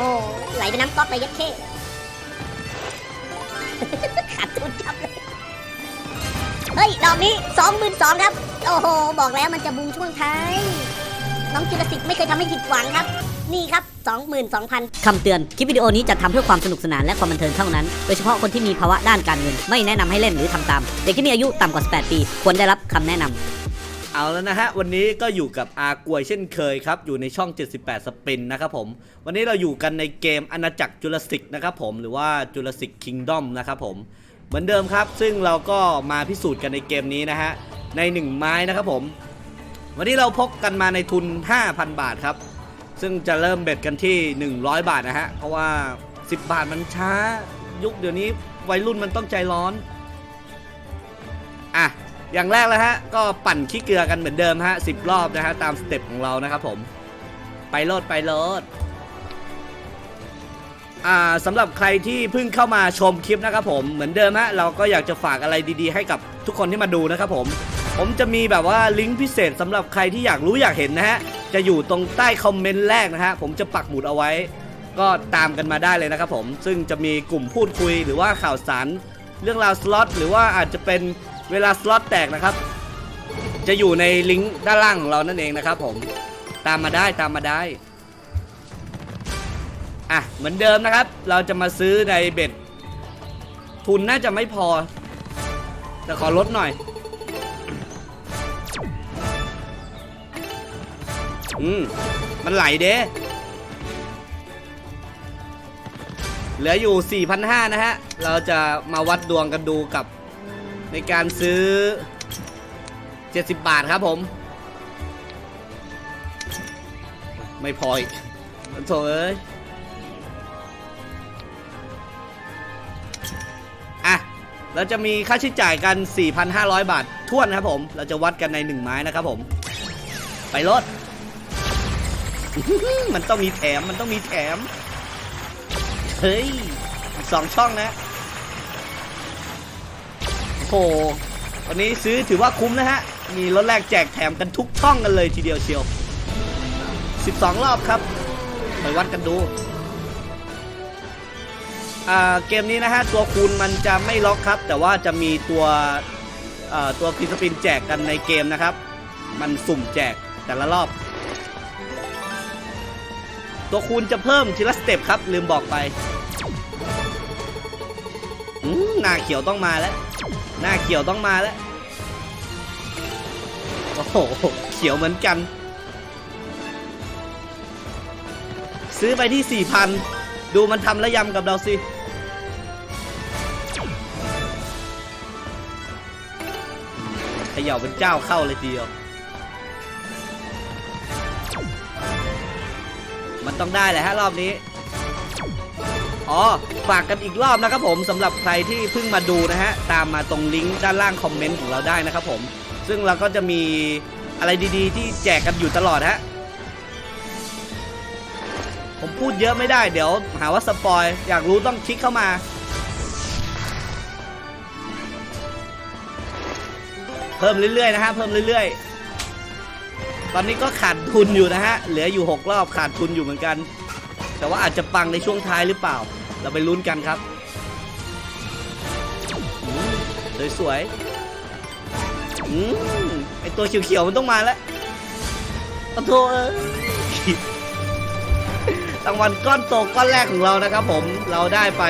อ้ไหลไปน้ำก๊อกเลยยัดเข้ขาดทุนจับเลย เฮ้ย ดอกนี้สองหมื่นสองครับ โอ้โห บอกแล้วมันจะบูมช่วงท้าย น้องจุลศิษย์ไม่เคยทำให้ผิดหวังครับ นี่ครับ 22,000 คำเตือน คลิปวิดีโอนี้จัดทำเพื่อความสนุกสนานและความบันเทิงเท่านั้น โดยเฉพาะคนที่มีภาวะด้านการเงิน ไม่แนะนำให้เล่นหรือทำตาม เด็กที่มีอายุต่ำกว่า 18 ปี ควรได้รับคำแนะนำ เอาแล้วนะฮะวันนี้ก็อยู่กับอากวยเช่นเคยครับ อยู่ในช่อง 78 สปินนะครับผมวันนี้เราอยู่กันในเกมอาณาจักรจุลศิกนะครับผมหรือว่าจุลศิกคิงดอมนะครับผมเหมือนเดิมครับ ซึ่งเราก็มาพิสูจน์กันในเกมนี้นะฮะใน 1 ไม้นะครับผม วันนี้เราพกกันมาในทุน 5,000 บาทครับ ซึ่งจะเริ่มเบ็ดกันที่ 100 บาทนะฮะเพราะว่า 10 บาทมันช้า ยุคเดี๋ยวนี้วัยรุ่นมันต้องใจร้อนอะ อย่างแรกเลยฮะ ก็ปั่นขี้เกลือกันเหมือนเดิมฮะสิบรอบนะฮะตามสเต็ปของเรานะครับผม ไปโลดไปโลดอ่าสำหรับใครที่เพิ่งเข้ามาชมคลิปนะครับผมเหมือนเดิมฮะเราก็อยากจะฝากอะไรดีๆ ให้กับทุกคนที่มาดูนะครับผม ผมจะมีแบบว่าลิงก์พิเศษสำหรับใครที่อยากรู้อยากเห็นนะฮะจะอยู่ตรงใต้คอมเมนต์แรกนะฮะผมจะปักหมุดเอาไว้ ก็ตามกันมาได้เลยนะครับผมซึ่งจะมีกลุ่มพูดคุยหรือว่าข่าวสารเรื่องราวสล็อตหรือว่าอาจจะเป็น เวลาสล็อตแตกนะครับ จะอยู่ในลิงก์ด้านล่างของเรานั่นเองนะครับผมตามมาได้ตามมาได้อะเหมือนเดิมนะครับ เราจะมาซื้อในเบ็ด ทุนน่าจะไม่พอ แต่ขอลดหน่อย อืม มันไหลเด้เหลืออยู่ 4,500 นะฮะ เราจะมาวัดดวงกันดูกับ ในการซื้อ 70 บาทครับผม ไม่พออีกโถเอ้ยอะ เราจะมีค่าใช้จ่ายกัน 4,500 บาทท่วนะครับผม เราจะวัดกันใน 1 ไม้นะครับผม ไปรถ มันต้องมีแถม มันต้องมีแถม เฮ้ยสองช่องนะ โอ้โหวันนี้ซื้อถือว่าคุ้มนะฮะ มีรถแรกแจกแถมกันทุกช่องกันเลยทีเดียวเชียว 12 รอบครับ ไปวัดกันดู เกมนี้นะฮะ ตัวคูณมันจะไม่ล็อกครับ แต่ว่าจะมีตัวตัวฟีสปินแจกกันในเกมนะครับ มันสุ่มแจกแต่ละรอบ ตัวคูณจะเพิ่มทีละสเต็ปครับ ลืมบอกไปหน้าเขียวต้องมาแล้ว หน้าเขียวต้องมาแล้ว โอ้โห เขียวเหมือนกัน ซื้อไปที่ 4,000 ดูมันทำระยำกับเราสิเขย่าเป็นเจ้าเข้าเลยทีเดียว มันต้องได้แหละฮะรอบนี้ อ๋อฝากกันอีกรอบนะครับผมสำหรับใครที่เพิ่งมาดูนะฮะตามมาตรงลิงก์ด้านล่างคอมเมนต์ของเราได้นะครับผม ซึ่งเราก็จะมีอะไรดีๆ ที่แจกกันอยู่ตลอดฮะผมพูดเยอะไม่ได้เดี๋ยว หาว่าสปอยอยากรู้ต้องคลิกเข้ามา เพิ่มเรื่อยๆนะฮะเพิ่มเรื่อยๆ ตอนนี้ก็ขาดทุนอยู่นะฮะเหลืออยู่ 6 รอบขาดทุนอยู่เหมือนกัน แต่ว่าอาจจะปังในช่วงท้ายหรือเปล่า เราไปลุ้นกันครับสวยๆอืมไอตัวเขียวๆมันต้องมาแล้วโอ้โถเอ้ยรางวัลก้อนโตก้อนแรกของเรานะครับผม เราได้ไป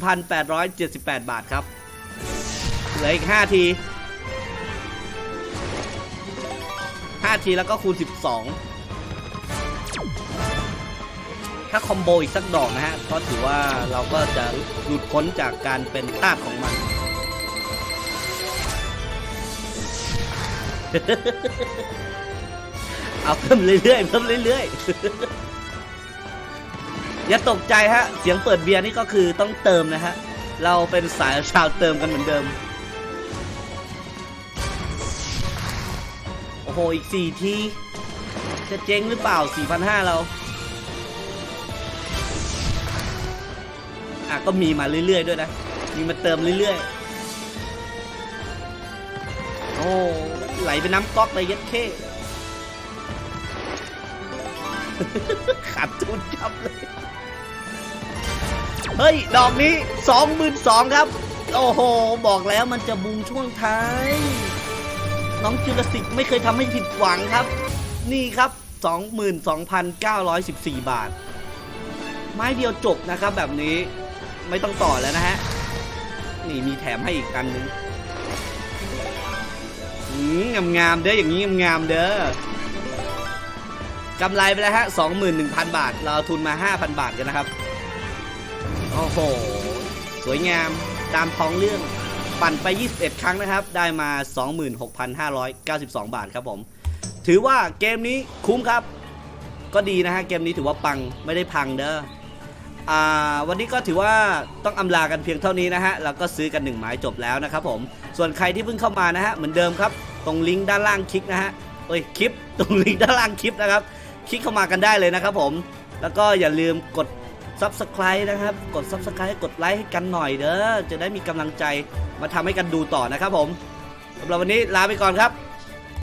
1,878 บาทครับ เหลืออีก 5 ที 5 ทีแล้วก็คูณ 12 ถ้าคอมโบอีกสักดอกนะฮะ ก็ถือว่าเราก็จะหลุดพ้นจากการเป็นทาสของมัน เอาเพิ่มเรื่อยๆเพิ่มเรื่อยๆ อย่าตกใจฮะ เสียงเปิดเบียร์นี่ก็คือต้องเติมนะฮะ เราเป็นสายชาวเติมกันเหมือนเดิม โอ้โห อีก4ที จะเจ๊งหรือเปล่า 4,500 เรา อะก็มีมาเรื่อยๆด้วยนะ มีมาเติมเรื่อยๆ โอ้ ไหลเป็นน้ำก๊อกเลยยัดเข้ขาดทุนจับเลย เฮ้ย ดอกนี้สองหมื่นสองครับ โอ้โห บอกแล้วมันจะบูมช่วงท้าย น้องจุลศิษย์ไม่เคยทำให้ผิดหวังครับ นี่ครับ 22,914 บาท ไม้เดียวจบนะครับแบบนี้ ไม่ต้องต่อแล้วนะฮะ นี่มีแถมให้อีกอันนึงอืมงามๆเด้ออย่างนี้งามๆเด้อกำไรไปแล้วฮะ21,000บาท เราเอาทุนมา5,000บาทกันนะครับ โอ้โห สวยงามตามท้องเรื่อง ปั่นไป 21 ครั้งนะครับ ได้มา 26,592 บาทครับผม ถือว่าเกมนี้คุ้มครับ ก็ดีนะฮะ เกมนี้ถือว่าปังไม่ได้พังเด้อ วันนี้ก็ถือว่าต้องอำลากันเพียงเท่านี้นะฮะแล้วก็ซื้อกันหนึ่งไม้จบแล้วนะครับผมส่วนใครที่เพิ่งเข้ามานะฮะเหมือนเดิมครับตรงลิงก์ด้านล่างคลิกนะฮะเอ้ยคลิป ตรงลิงก์ด้านล่างคลิปนะครับ คลิกเข้ามากันได้เลยนะครับผมแล้วก็อย่าลืมกด Subscribe นะครับ กด Subscribe กดไลค์ให้กันหน่อยเด้อจะได้มีกำลังใจมาทำให้กันดูต่อนะครับผมสำหรับวันนี้ลาไปก่อนครับ